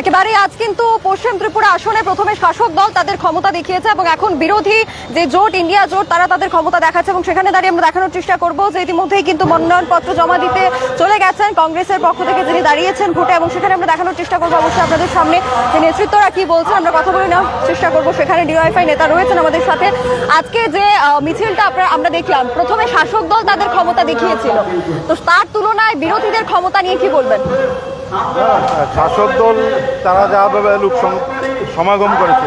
একেবারে আজ কিন্তু পশ্চিম ত্রিপুরা আসনে প্রথমে শাসক দল তাদের ক্ষমতা দেখিয়েছে এবং এখন বিরোধী যে জোট, ইন্ডিয়া জোট, তারা তাদের ক্ষমতা দেখাচ্ছে এবং সেখানে দাঁড়িয়ে আমরা দেখানোর চেষ্টা করব যে ইতিমধ্যেই কিন্তু মনোনয়নপত্র জমা দিতে চলে গেছেন কংগ্রেসের পক্ষ থেকে যিনি দাঁড়িয়েছেন ভোটে এবং সেখানে আমরা দেখানোর চেষ্টা করব। অবশ্যই আপনাদের সামনে যে নেতৃত্বরা কি বলছেন আমরা কথা বলে নেওয়ার চেষ্টা করব। সেখানে ডিওয়াইফাই নেতা রয়েছেন আমাদের সাথে। আজকে যে মিছিলটা আপনারা, আমরা দেখলাম, প্রথমে শাসক দল তাদের ক্ষমতা দেখিয়েছিল। তো তার তুলনায় বিরোধীদের ক্ষমতা নিয়ে কি বলবেন? শাসক দল, তারা যাভাবে লোক সমাগম করেছে।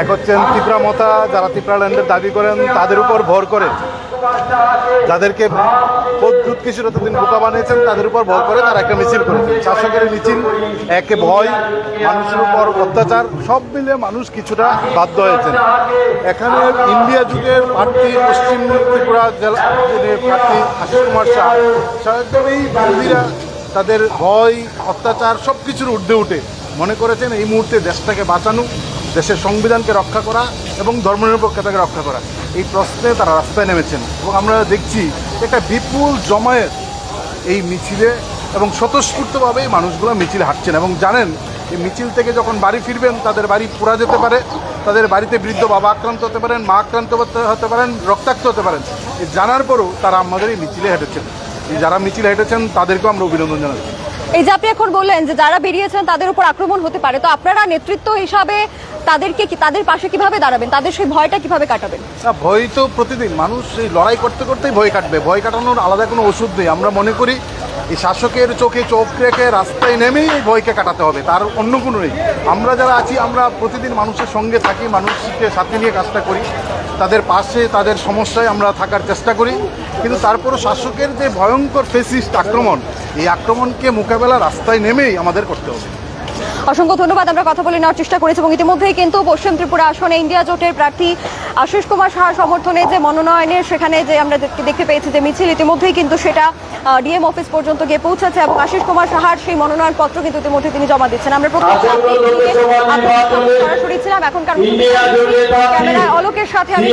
এক হচ্ছেন ত্রিপুরা মতা, যারা ত্রিপুরা ল্যান্ডের দাবি করেন, তাদের উপর ভর করে। যাদেরকে প্রদ্যুৎ কিশোর এতদিন বোকা বানিয়েছেন, তাদের উপর ভর করে তারা একটা মিছিল করেছে। শাসকের মিছিল, একে ভয়, মানুষের উপর অত্যাচার, সব মিলে মানুষ কিছুটা বাধ্য হয়েছেন। এখানে ইন্ডিয়া যুগের প্রার্থী, পশ্চিম ত্রিপুরা জেলা প্রার্থী আশিস কুমার শাহ। স্বাভাবিকভাবেই বিরোধীরা তাদের ভয়, অত্যাচার সব কিছুর ঊর্ধ্বে উঠে। মনে করেছেন এই মুহূর্তে দেশটাকে বাঁচানো, দেশের সংবিধানকে রক্ষা করা এবং ধর্মনিরপেক্ষতাকে রক্ষা করা। এই প্রশ্নে তারা রাস্তায় নেমেছেন এবং আমরা দেখছি একটা বিপুল জমায়েত এই মিছিলে এবং স্বতঃস্ফূর্তভাবে মানুষগুলো মিছিলে হাঁটছেন এবং জানেন, এই মিছিল থেকে যখন বাড়ি ফিরবেন, তাদের বাড়ি পোড়া যেতে পারে, তাদের বাড়িতে বৃদ্ধ বাবা আক্রান্ত হতে পারেন, মা আক্রান্ত হতে- পারেন, রক্তাক্ত হতে পারেন। জানার পরেও তারা আমাদের এই মিছিলে হেঁটেছেন। যারা মিছিল হেঁটেছেন তাদেরকেও আমরা অভিনন্দন জানাচ্ছি। এই যে আপনি এখন বললেন যে যারা বেরিয়েছেন তাদের উপর আক্রমণ হতে পারে তো আপনারা নেতৃত্ব হিসাবে তাদেরকে কি তাদের পাশে কীভাবে দাঁড়াবেন? তাদের সেই ভয়টা কীভাবে কাটাবেন? না ভয় তো প্রতিদিন। মানুষ এই লড়াই করতে করতেই ভয় কাটবে। ভয় কাটানোর আলাদা কোনো ওষুধ নেই। আমরা মনে করি এই শাসকের চোখে চোখ রেখে রাস্তায় নেমেই এই ভয়কে কাটাতে হবে, তার অন্য কোনো নেই। আমরা যারা আছি, আমরা প্রতিদিন মানুষের সঙ্গে থাকি, মানুষকে সাথে নিয়ে কাজটা করি। তাদের পাশে, তাদের সমস্যায় আমরা থাকার চেষ্টা করি। কিন্তু তারপরও শাসকের যে ভয়ঙ্কর ফেসিস্ট আক্রমণ, এই আক্রমণকে মোকাবেলা রাস্তায় নেমেই আমাদের করতে হবে। অসংখ্য ধন্যবাদ আমরা কথা বলে নেওয়ার চেষ্টা করেছি এবং ইতিমধ্যেই কিন্তু পশ্চিম ত্রিপুরা আসনে ইন্ডিয়া জোটের প্রার্থী আশিস কুমার সাহা সমর্থনে যে মনোনয়নের সেখানে যে আমরা দেখতে- পেয়েছি যে মিছিল ইতিমধ্যেই কিন্তু সেটা ডিএম অফিস পর্যন্ত গিয়ে পৌঁছেছে এবং আশিস কুমার সাহার সেই মনোনয়ন পত্র কিন্তু ইতিমধ্যে তিনি জমা দিচ্ছেন। আমরা সরাসরি ছিলাম এখনকার ক্যামেরায় অলোকের সাথে আমি